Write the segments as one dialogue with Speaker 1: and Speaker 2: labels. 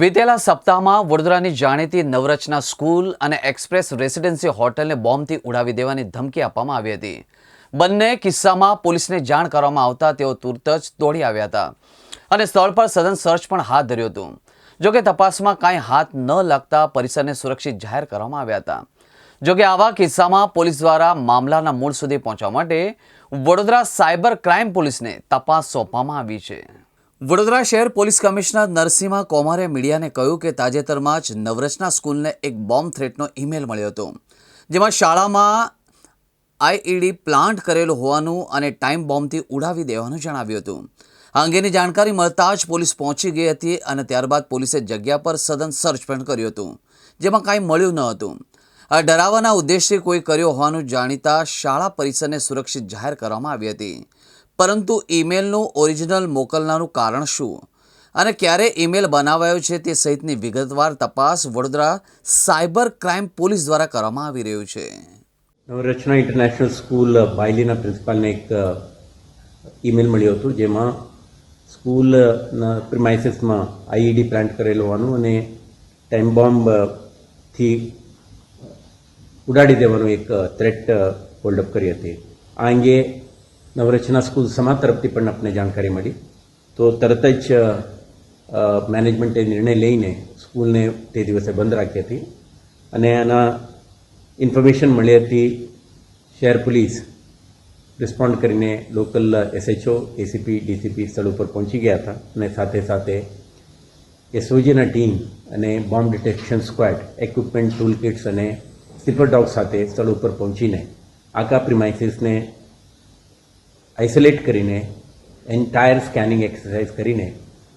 Speaker 1: વિતેલા સપ્તાહમાં વડોદરાની જાણીતી નવરચના સ્કૂલ અને એક્સપ્રેસ રેસિડેન્સી હોટલને બોમ્બથી ઉડાવી દેવાની ધમકી આપવામાં આવી હતી. બંને કિસ્સામાં પોલીસને જાણ કરવામાં આવતા તેઓ તુરત જ દોડી આવ્યા હતા અને સ્થળ પર સઘન સર્ચ પણ હાથ ધર્યું હતું. જોકે તપાસમાં કાંઈ હાથ ન લાગતા પરિસરને સુરક્ષિત જાહેર કરવામાં આવ્યા હતા. જોકે આવા કિસ્સામાં પોલીસ દ્વારા મામલાના મૂળ સુધી પહોંચવા માટે વડોદરા સાયબર ક્રાઇમ પોલીસને તપાસ સોંપવામાં આવી છે. વડોદરા શહેર પોલીસ કમિશનર નરસિંહા કોમારે મીડિયાને કહ્યું કે તાજેતરમાં જ નવરચના સ્કૂલને એક બોમ્બ થ્રેટનો ઈમેલ મળ્યો હતો, જેમાં શાળામાં આઈઈડી પ્લાન્ટ કરેલું હોવાનું અને ટાઈમ બોમ્બથી ઉડાવી દેવાનું જણાવ્યું હતું. આ અંગેની જાણકારી મળતા જ પોલીસ પહોંચી ગઈ હતી અને ત્યારબાદ પોલીસે જગ્યા પર સઘન સર્ચ પણ કર્યું હતું, જેમાં કાંઈ મળ્યું ન હતું. આ ડરાવવાના ઉદ્દેશથી કોઈ કર્યો હોવાનું જાણીતા શાળા પરિસરને સુરક્ષિત જાહેર કરવામાં આવી હતી. પરંતુ ઈમેલનું ઓરિજિનલ મોકલનારું કારણ શું? અને ક્યારે ઈમેલ બનાવાયો છે તે સહિતની વિગતવાર તપાસ વડોદરા સાયબર ક્રાઇમ પોલીસ દ્વારા કરવામાં આવી રહ્યું છે.
Speaker 2: નવરચના ઇન્ટરનેશનલ સ્કૂલ બાયલીના પ્રિન્સિપાલને એક ઈમેલ મળ્યો હતો જેમાં સ્કૂલના પ્રિમાઇસીસમાં આઈઈડી પ્લાન્ટ કરેલો હોવાનું અને ટાઈમ બોમ્બથી ઉડાડી દેવાનું એક થ્રેટ હોલ્ડઅપ કરી હતી. આ અંગે નવરચના સ્કૂલ સમા તરફથી પણ આપને જાણકારી મળી. તો તરત જ મેનેજમેન્ટે નિર્ણય લઈને સ્કૂલને તે દિવસે બંધ રાખી હતી. અને આના ઇન્ફોર્મેશન મળી હતી શહેર પોલીસ રિસ્પોન્ડ કરીને લોકલ એસએચઓ એસીપી ડીસીપી સ્થળ ઉપર પહોંચી ગયા હતા. અને સાથે સાથે એસઓજીના ટીમ અને bomb detection squad equipment tool kits અને સ્લીપર ડોગ સાથે સ્થળ ઉપર પહોંચીને આખા પ્રિમાઇસીસને આઇસોલેટ કરીને એન્ટાયર સ્કેનિંગ એક્સરસાઇઝ કરીને,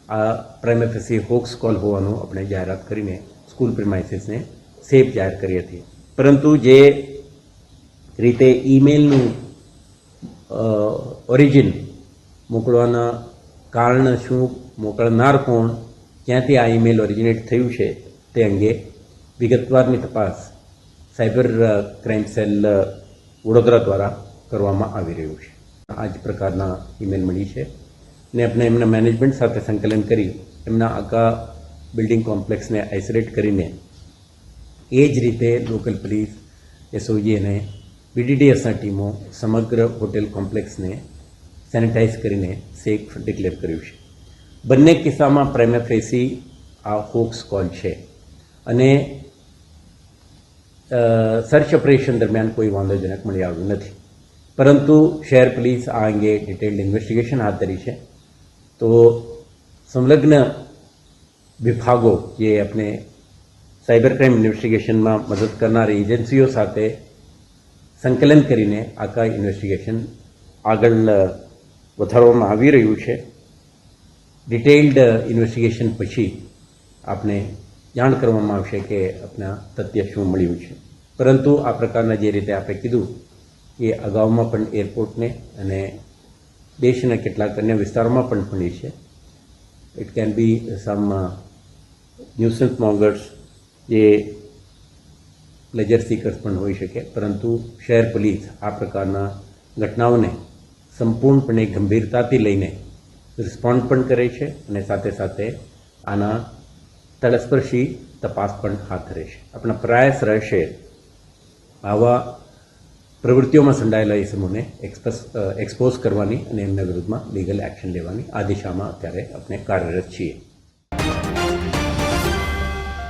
Speaker 2: આ પ્રાઇમેફેસી હોક્સ કોલ હોવાનું આપણે જાહેરાત કરીને સ્કૂલ પ્રિમાઇસીસને સેફ જાહેર કરી હતી પરંતુ જે રીતે ઈમેલનું ઓરિજિન મોકલવાના કારણ શું મોકલનાર કોણ, ક્યાંથી આ ઈમેલ ઓરિજિનેટ થયું છે, તે અંગે વિગતવારની તપાસ સાયબર ક્રાઇમ સેલ વડોદરા દ્વારા કરવામાં આવી રહ્યું છે. આ જ પ્રકારના ઈમેલ મળી છે. ને આપણે એમના મેનેજમેન્ટ સાથે સંકલન કરી, એમના આખા બિલ્ડિંગ કોમ્પ્લેક્સને આઇસોલેટ કરીને એ જ રીતે લોકલ પોલીસ એસઓજી અને બીડીડીએસના ટીમો સમગ્ર હોટેલ કોમ્પ્લેક્સને સેનિટાઇઝ કરીને સેફ ડિક્લેર કર્યું છે. બંને કિસ્સામાં પ્રેમેફેસી આ હોક્સ કોલ છે. અને સર્ચ ઓપરેશન દરમિયાન કોઈ વાંધોજનક મળી આવ્યું નથી. પરંતુ શહેર પોલીસ આ અંગે ડિટેલ્ડ ઇન્વેસ્ટિગેશન હાથ ધરી છે. તો સંલગ્ન વિભાગો જે આપણે સાયબર ક્રાઇમ ઇન્વેસ્ટિગેશનમાં મદદ કરનારી એજન્સીઓ સાથે સંકલન કરીને આખા ઇન્વેસ્ટિગેશન આગળ વધારવામાં આવી રહ્યું છે. ડિટેઇલ્ડ ઇન્વેસ્ટિગેશન પછી આપને જાણ કરવામાં આવશે કે આપણા તથ્ય શું મળ્યું છે. પરંતુ આ પ્રકારના જે રીતે આપણે કીધું એ અગાઉમાં પણ એરપોર્ટને અને દેશના કેટલાક અન્ય વિસ્તારોમાં પણ બની છે. It can be some nuisance mongers જે પ્લેજર સીકર્સ પણ હોઈ શકે. પરંતુ શહેર પોલીસ આ પ્રકારના ઘટનાઓને સંપૂર્ણપણે ગંભીરતાથી લઈને રિસ્પોન્ડ પણ કરે છે અને સાથે સાથે આના તલસ્પર્શી તપાસ પણ હાથ છે. આપણા પ્રયાસ રહેશે આવા પ્રવૃત્તિઓમાં સંડાયેલા એ સમૂહને એક્સપસ એક્સપોઝ કરવાની અને એમના વિરુદ્ધમાં લીગલ એક્શન લેવાની આ દિશામાં અત્યારે આપણે કાર્યરત છીએ.